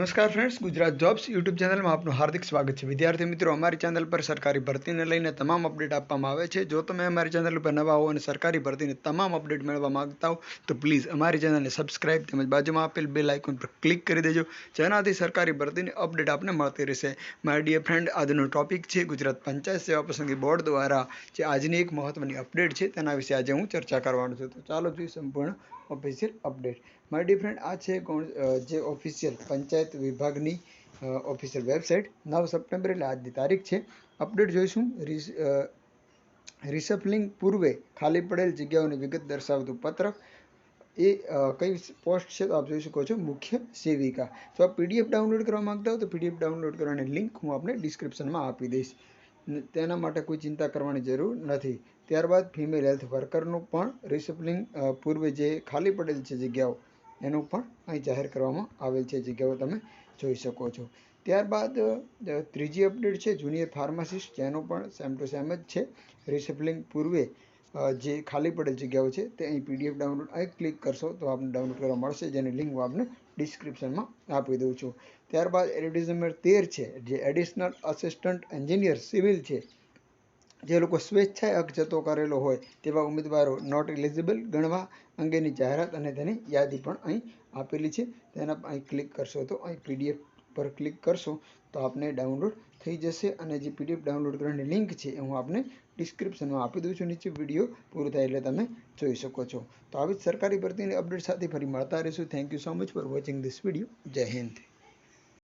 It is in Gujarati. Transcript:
નમસ્કાર ફ્રેન્ડ્સ ગુજરાત જોબ્સ યુટ્યુબ ચેનલમાં આપનું હાર્દિક સ્વાગત છે. વિદ્યાર્થી મિત્રો, અમારી ચેનલ પર સરકારી ભરતીને લઈને તમામ અપડેટ આપવામાં આવે છે. જો તમે અમારી ચેનલ પર નવા હો અને સરકારી ભરતીની તમામ અપડેટ મેળવવા માગતા હો, તો પ્લીઝ અમારી ચેનલને સબસ્ક્રાઇબ તેમજ બાજુમાં આપેલ બેલ આઇકોન પર ક્લિક કરી દેજો, જેનાથી સરકારી ભરતીની અપડેટ આપને મળતી રહેશે. મારી ડિયર ફ્રેન્ડ આજનો ટોપિક છે ગુજરાત પંચાયત સેવા પસંદગી બોર્ડ દ્વારા જે આજની એક મહત્વની અપડેટ છે, તેના વિશે આજે હું ચર્ચા કરવાનો છું. તો ચાલો જોઈએ સંપૂર્ણ ઓફિશિયલ અપડેટ ડિયર ફ્રેન્ડ આ છે જે ઓફિશિયલ પંચાયત વિભાગની ઓફિશિયલ વેબસાઇટ નવ સપ્ટેમ્બર એટલે આજની તારીખ છે. અપડેટ જોઈશું. રિસફલિંગ પૂર્વે ખાલી પડેલ જગ્યાઓની વિગત દર્શાવતું પત્રક એ કઈ પોસ્ટ છે તો આપ જોઈ શકો છો. મુખ્ય સેવિકા. જો આ પીડીએફ ડાઉનલોડ કરવા માંગતા હો તો પીડીએફ ડાઉનલોડ કરવાની લિંક હું આપને ડિસ્ક્રિપ્શનમાં આપી દઈશ. તેના માટે કોઈ ચિંતા કરવાની જરૂર નથી. ત્યારબાદ ફિમેલ હેલ્થ વર્કરનું પણ રિસપ્લિંગ પૂર્વે જે ખાલી પડેલ છે જગ્યાઓ એનું પણ અહીં જાહેર કરવામાં આવેલ છે. જગ્યાઓ તમે જોઈ શકો છો. ત્યારબાદ ત્રીજી અપડેટ છે, જુનિયર ફાર્માસિસ્ટ, જેનો પણ સેમ ટુ સેમ જ છે. રિસિપ્લિંગ પૂર્વે જે ખાલી પડેલ જગ્યાઓ છે, તે અહીં પીડીએફ ડાઉનલોડ અહીં ક્લિક કરશો તો આપને ડાઉનલોડ કરવા મળશે, જેની લિંક હું આપને ડિસ્ક્રિપ્શનમાં આપી દઉં છું. ત્યારબાદ એડવર્ટીઝ નંબર તેર છે, જે એડિશનલ અસિસ્ટન્ટ એન્જિનિયર સિવિલ છે. જે લોકો સ્વેચ્છાએ હક જતો કરેલો હોય તેવા ઉમેદવારો નોટ એલિજિબલ ગણવા અંગેની જાહેરાત અને તેની યાદી પણ અહીં આપેલી છે. તેના પર અહીં ક્લિક કરશો તો અહીં પીડીએફ પર ક્લિક કરશો તો આપને ડાઉનલોડ થઈ જશે અને જે પીડીએફ ડાઉનલોડ કરવાની લિંક છે એ હું આપને ડિસ્ક્રિપ્શનમાં આપી દઉં છું. નીચે વીડિયો પૂરો થાય એટલે તમે જોઈ શકો છો. તો આવી જ સરકારી ભરતીની અપડેટ સાથે ફરી મળતા રહીશું. Thank you so much for watching this video Jai Hind.